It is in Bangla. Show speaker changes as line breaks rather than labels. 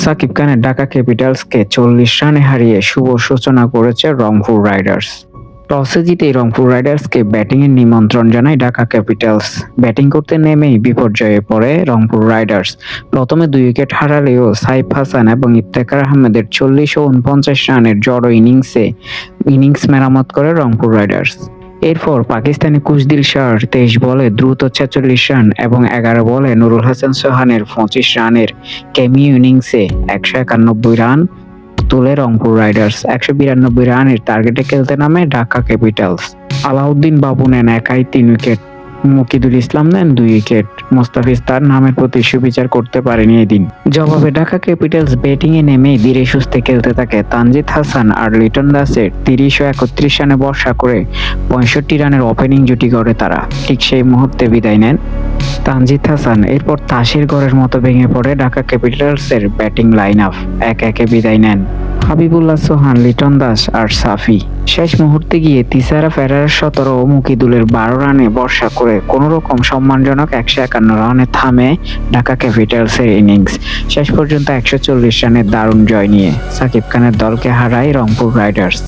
সাকিব খানের ঢাকা ক্যাপিটালসকে চল্লিশ রানে হারিয়ে শুভ সূচনা করেছে রংপুর রাইডার্স। টসে জিতে রংপুর রাইডার্সকে ব্যাটিংয়ের নিমন্ত্রণ জানায় ঢাকা ক্যাপিটালস। ব্যাটিং করতে নেমেই বিপর্যয়ে পড়ে রংপুর রাইডার্স। প্রথমে দুই উইকেট হারালেও সাইফ হাসান এবং ইফতেখার আহমেদের চল্লিশ ও উনপঞ্চাশ রানের জড়ো ইনিংসে ইনিংস মেরামত করে রংপুর রাইডার্স। এরপর পাকিস্তানি কুশদিল শাহর তেইশ বলে দ্রুত ছেচল্লিশ রান এবং এগারো বলে নুরুল হাসান সোহানের পঁচিশ রানের কেমি ইনিংসে একশো একানব্বই রান। তুলে রংপুর রাইডার্স একশো বিরানব্বই রানের টার্গেটে খেলতে নামে ঢাকা ক্যাপিটালস। আলাউদ্দিন বাবু নেন একাই তিন উইকেট। মুকিদুল ইসলাম নেন দুই উইকেট। মোস্তাফিজ তার নামের প্রতি সুবিচার করতে পারেনি এদিন। জবাবে ঢাকা ক্যাপিটালস ব্যাটিংয়ে নেমে ধীরে সুস্থে খেলতে থাকে তানজিদ হাসান আর লিটন দাসের তিরিশ ও একত্রিশ রানে বর্ষা করে পঁয়ষট্টি রানের ওপেনিং জুটি করে তারা। ঠিক সেই মুহূর্তে বিদায় নেন তানজিদ হাসান। এরপর তাসের ঘরের মতো ভেঙে পড়ে ঢাকা ক্যাপিটালসের ব্যাটিং লাইন আপ। এক একে বিদায় নেন। হাবিবুল্লাহ, সোহান, লিটন দাস আর সাফি। শেষ মুহূর্তে গিয়ে তিসারা, ফেরার, সতেরো ও মুকিদুলের বারো রানে বর্ষা করে কোনো রকম সম্মানজনক একশো একান্ন রানে থামে ঢাকা ক্যাপিটালসের ইনিংস। শেষ পর্যন্ত একশো চল্লিশ রানের দারুণ জয় নিয়ে সাকিব খানের দলকে হারায় রংপুর রাইডার্স।